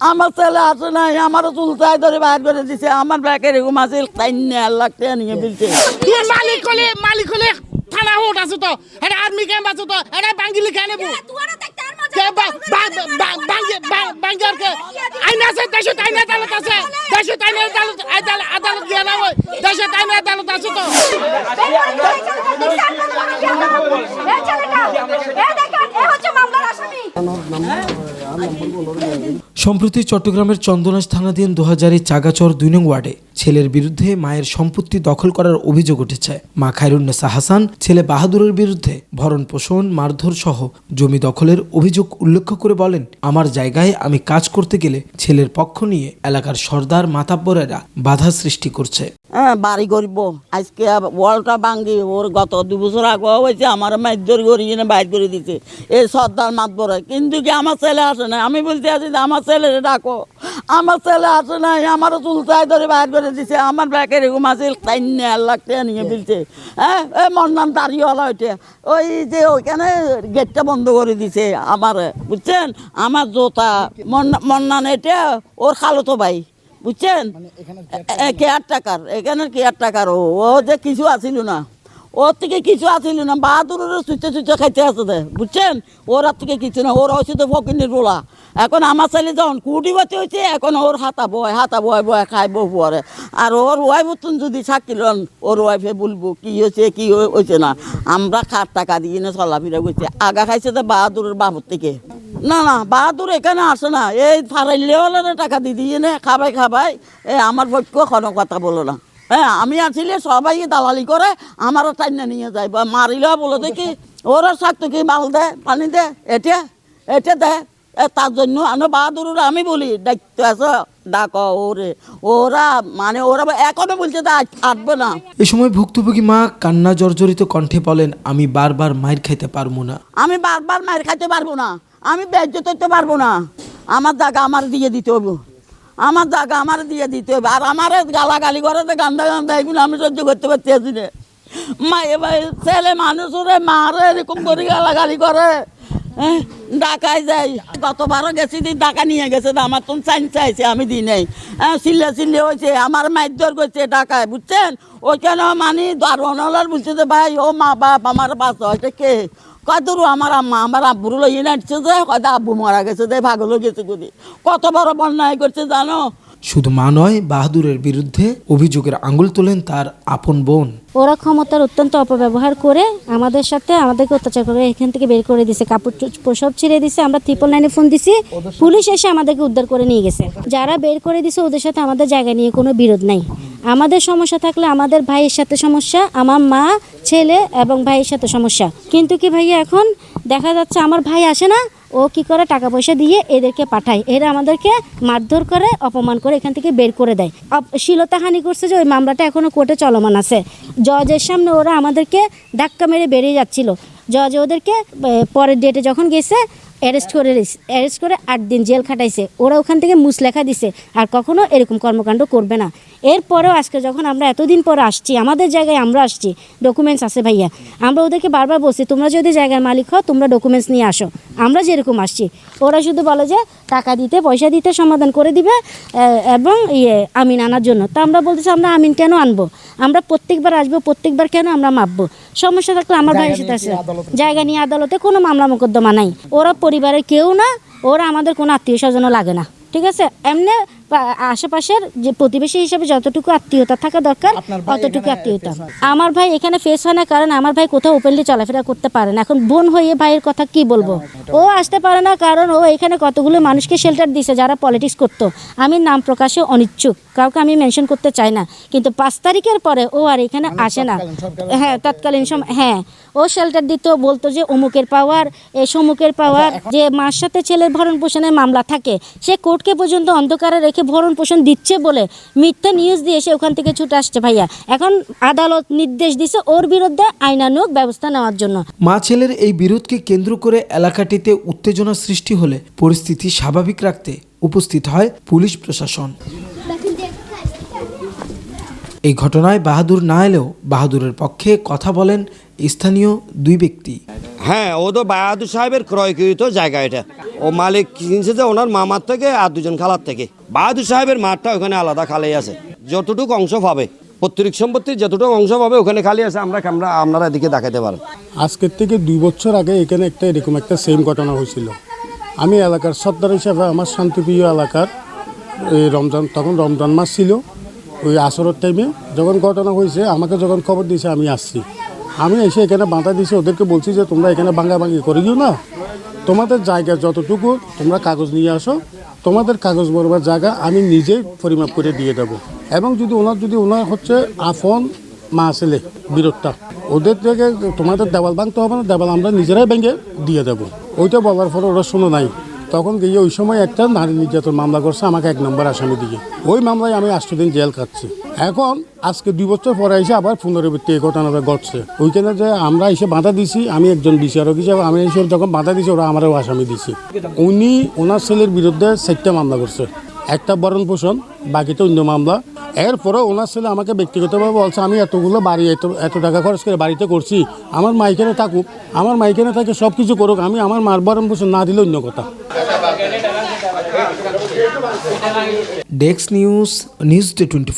আমার ছেলে আসে নাই আমার চুল চাই ধরে বাইর করে দিছে আমার ব্যাকের এরকম আছে তাই নিয়ে নিয়ে মালিক হলে মালিক হলে থানা হোট আছে তো এটা আর্মি ক্যাম্প আছে তো এটা বাঙ্গিলি কেন নেব আইন আছে দেশে আইন আদালত আছে দেশে আইন আদালত আদালত আদালত গিয়ে না দেশে আইন আদালত আছে তো। সম্প্রতি চট্টগ্রামের চন্দনাশ থানাধীন দু হাজারে চাগাচর দুই নং ওয়ার্ডে ছেলের বিরুদ্ধে মায়ের সম্পত্তি দখল করার অভিযোগ উঠেছে। মা খায়রুন্নেসা হাসান, ছেলে বাহাদুরের বিরুদ্ধে ভরণ পোষণ, মারধর সহ জমি দখলের অভিযোগ উল্লেখ করে বলেন, আমার জায়গায় আমি কাজ করতে গেলে ছেলের পক্ষ নিয়ে এলাকার সর্দার মাতাব্বরেরা বাধা সৃষ্টি করছে। হ্যাঁ বাড়ি করব। আজকে ওয়ালটা ভাঙ্গি, ওর গত দু বছর আগে হয়েছে আমার মাইদর করি এনে বাইর করে দিছে। এই সর্দার মাত বড় কিন্তু কি আমার ছেলে আসে না আমি বলতে আছি যে আমার ছেলে ডাকো। আমার ছেলে আসে নাই আমার চুল চাই ধরে বাইর করে দিছে। আমার ব্যাকের এরকম আছে তাই নিয়ে টাকা নিয়ে ফেলছে। হ্যাঁ এ মন্নান দাঁড়িয়েওয়ালা ওইটা ওই যে ওইখানে গেটটা বন্ধ করে দিছে আমার, বুঝছেন? আমার জোতা মন্না- মন্নান এটা, ওর খালতো ভাই। বুঝছেন? কেয়ার টাকার এখানে কেয়ার টাকার ও ও যে কিছু আসিল না। ওর থেকে কিছু আসিল না বাহাদুরের সুইচে সুইচে খাইতে আছে দে, বুঝছেন? ওর হাত থেকে কিছু না, ওর হয়েছে তো ফকিনের বোলা। এখন আমার ছেলে যখন কুটি বাতি হয়েছে এখন ওর হাতা বয় হাতা বয় বয় খাই বউ পরে। আর ওর ওয়াইফ মতন যদি থাকিলেন ওর ওয়াইফে বলব, কি হয়েছে কি হয়েছে না। আমরা খাট টাকা দিয়ে না চলাফেরা করছি। আগা খাইছে তো বাহাদুরের বাবুর থেকে। না না, বাহাদুর এখানে আসে না। এই ফারাইলে হলে টাকা দিয়ে দিয়ে নে, খাবাই খাবাই। এ, আমার পক্ষ কোনো কথা বলো না। হ্যাঁ আমি আসলে সবাই দালালি করে আমারও টাইনা নিয়ে যায়। বা মারিলেও বলে দেখি ওরা থাকতো কি মাল দে পানি দে এটা এটা দে এ তার জন্য আমি বাহাদুর আমি বলি দেখতে আসো ডাক ওরে ওরা মানে ওরা এখনও বলছে আজ আসবে না। এ সময় ভুক্তভোগী মা কান্না জর্জরিত কণ্ঠে বলেন আমি বারবার মায়ের খাইতে পারব না। আমি বারবার মার খাইতে পারব না আমি বেজ্য করতে পারব না। আমার জায়গা আমার দিয়ে দিতে হবে আমার জায়গা আমার দিয়ে দিতে হবে। আর আমার গালাগালি করে তো গান্দা গান্দা এগুলো আমি সহ্য করতে পারতেছি না মা এবার ছেলে মানুষ মানুষরে মারে এরকম করে গালাগালি করে। হ্যাঁ, ঢাকায় যাই। গতবারও গেছি দিন ডাকা নিয়ে গেছে তো আমার তো চাইন চাইছে আমি দিই নাই হ্যাঁ চিল্লে চিল্লে হয়েছে আমার মাইদর করছে ডাকায় বুঝছেন? ওইখানে মানে দারোয়ানলার বুঝছে যে ভাই ও মা বাপ আমার বাস হয়তো কে? কয় আমার আম্মা আমার আব্বুর লইয়ে নাচছে যে কয়টা আব্বু মারা গেছে যে ভাগলো গেছে কদি কত বড় বন্যায় করছে জানো? শুধু মা নয় বাহাদুরের বিরুদ্ধে অভিযোগের আঙুল তোলেন তার আপন বোন। ওরা ক্ষমতার অত্যন্ত অপব্যবহার করে আমাদের সাথে আমাদেরকে অত্যাচার করে এখান থেকে বের করে দিছে কাপড় চোপড় সব ছিঁড়ে দিছে আমরা ট্রিপল নাইনে ফোন দিছি পুলিশ এসে আমাদেরকে উদ্ধার করে নিয়ে গেছে। যারা বের করে দিছে ওদের সাথে আমাদের জায়গা নিয়ে কোনো বিরোধ নাই। আমাদের সমস্যা থাকলে আমাদের ভাইয়ের সাথে সমস্যা, আমার মা, ছেলে এবং ভাইয়ের সাথে সমস্যা। কিন্তু কি ভাইয়া এখন দেখা যাচ্ছে আমার ভাই আসে না, ও কি করে টাকা পয়সা দিয়ে এদেরকে পাঠায়? এরা আমাদেরকে মারধর করে, অপমান করে এখান থেকে বের করে দেয়। শ্লীলতাহানি করছে যে ওই মামলাটা এখনও কোর্টে চলমান আছে। জজের সামনে ওরা আমাদেরকে ধাক্কা মেরে বেরিয়ে যাচ্ছিল। জজ ওদেরকে পরের ডেটে যখন গেছে অ্যারেস্ট করে অ্যারেস্ট করে আট দিন জেল খাটাইছে। ওরা ওখান থেকে মুসলেখা দিছে। আর কখনো এরকম কর্মকাণ্ড করবে না। এরপরেও আজকে যখন আমরা এতদিন পর আসছি আমাদের জায়গায় আমরা আসছি ডকুমেন্টস আছে ভাইয়া। আমরা ওদেরকে বারবার বলছি তোমরা যদি জায়গার মালিক হও তোমরা ডকুমেন্টস নিয়ে আসো। আমরা যেরকম আসছি ওরা শুধু বলে যে টাকা দিতে পয়সা দিতে সমাধান করে দিবে এবং ইয়ে আমিন আনার জন্য। তা আমরা বলতেছি আমরা আমিন কেন আনব? আমরা প্রত্যেকবার আসব প্রত্যেকবার কেন আমরা মাপবো? সমস্যা থাকলে আমার ভাইয়ের সাথে আছে। জায়গা নিয়ে আদালতে কোনো মামলা মোকদ্দমা নাই। ওরা পরিবারের কেউ না ওরা আমাদের কোনো আত্মীয় স্বজনও লাগে না। ঠিক আছে? এমনি আশেপাশের যে প্রতিবেশী হিসেবে যতটুকু আত্মীয়তা থাকা দরকার অতটুকু আত্মীয়তা। আমার ভাই এখানে ফেস হয় না কারণ আমার ভাই কোথাও ওপেনলি চলাফেরা করতে পারে না। এখন বোন হয়ে ভাইয়ের কথা কি বলব? ও আসতে পারে না কারণ ও এখানে কতগুলো মানুষকে শেল্টার দিছে যারা পলিটিক্স করতো। আমি নাম প্রকাশে অনিচ্ছুক কাউকে আমি মেনশন করতে চাই না। কিন্তু পাঁচ তারিখের পরে ও আর এখানে আসে না। হ্যাঁ তৎকালীন সময় হ্যাঁ ও শেল্টার দিত বলতো যে অমুকের পাওয়ার এ সমুকের পাওয়ার যে মার সাথে ছেলের ভরণ পোষণের মামলা থাকে সে কোর্টকে পর্যন্ত অন্ধকারে রেখে ভরণ পোষণ দিচ্ছে বলে মিথ্যা নিউজ দিয়ে সে ওখান থেকে ছুটে আসছে ভাইয়া। এখন আদালত নির্দেশ দিছে ওর বিরুদ্ধে আইনানুগ ব্যবস্থা নেওয়ার জন্য। মা ছেলের এই বিরোধকে কেন্দ্র করে এলাকাটিতে উত্তেজনা সৃষ্টি হলে পরিস্থিতি স্বাভাবিক রাখতে উপস্থিত হয় পুলিশ প্রশাসন। এই ঘটনায় বাহাদুর না এলেও বাহাদুরের পক্ষে কথা বলেন স্থানীয় দুই ব্যক্তি। হ্যাঁ ও তো বাহাদুর সাহেবের ক্রয়কৃত জায়গা এটা। ও মালিক কিনছে যে ওনার মামার থেকে আর দুজন খালার থেকে। বাহাদুর সাহেবের মাঠটা ওখানে আলাদা খালি আছে। যতটুকু অংশ পাবে, পৈতৃক সম্পত্তির যতটুকু অংশ পাবে ওখানে খালি আছে, আমরা আমরা আপনারা এদিকে দেখাতে পারেন। আজকের থেকে দুই বছর আগে এখানে একটা এরকম একটা সেম ঘটনা হয়েছিল। আমি এলাকার সর্দার হিসাবে আমার শান্তিপ্রিয় এলাকার, এই রমজান তখন রমজান মাস ছিল, ওই আসরের টাইমে যখন ঘটনা হয়েছে, আমাকে যখন খবর দিয়েছে, আমি আসছি। আমি এসে এখানে বাঁধা দিয়েছি, ওদেরকে বলছি যে তোমরা এখানে ভাঙাভাঙি করে দিও না। তোমাদের জায়গা যতটুকু তোমরা কাগজ নিয়ে আসো, তোমাদের কাগজ বরবার জায়গা আমি নিজেই পরিমাপ করে দিয়ে দেবো। এবং যদি ওনার যদি ওনার হচ্ছে আফন, মা ছেলে বিরোধটা ওদের থেকে তোমাদের দেওয়াল ভাঙতে হবে না, দেওয়াল আমরা নিজেরাই ভেঙে দিয়ে দেবো। ওইটা বলার পরে ওরা শোনো নাই। তখন গিয়ে ওই সময় একটা নারী নির্যাতন মামলা করছে আমাকে এক নম্বর আসামি দিয়ে ওই মামলায় আমি আষ্ট দিন জেল খাচ্ছি এখন আজকে দুই বছর পরে এসে আবার পুনরাবৃত্তি এই ঘটনাটা ঘটছে। ওইখানে যে আমরা এসে বাধা দিছি, আমি একজন বিচারক হিসাবে, আমি এসে যখন বাধা দিছি, ওরা আমারও আসামি দিছি। উনি ওনার ছেলের বিরুদ্ধে চারটা মামলা করছে। একটা বরণ পোষণ, বাকিটা অন্য মামলা। এরপরে ওনার ছেলে আমাকে ব্যক্তিগতভাবে বলছে, আমি এতগুলো বাড়ি, এত এত টাকা খরচ করে বাড়িতে করছি। আমার মাইকেনে থাকুক, আমার মাইকেনে থাকে সব কিছু করুক, আমি আমার মার বরণ পোষণ না দিলে অন্য কথা। Desk news news twenty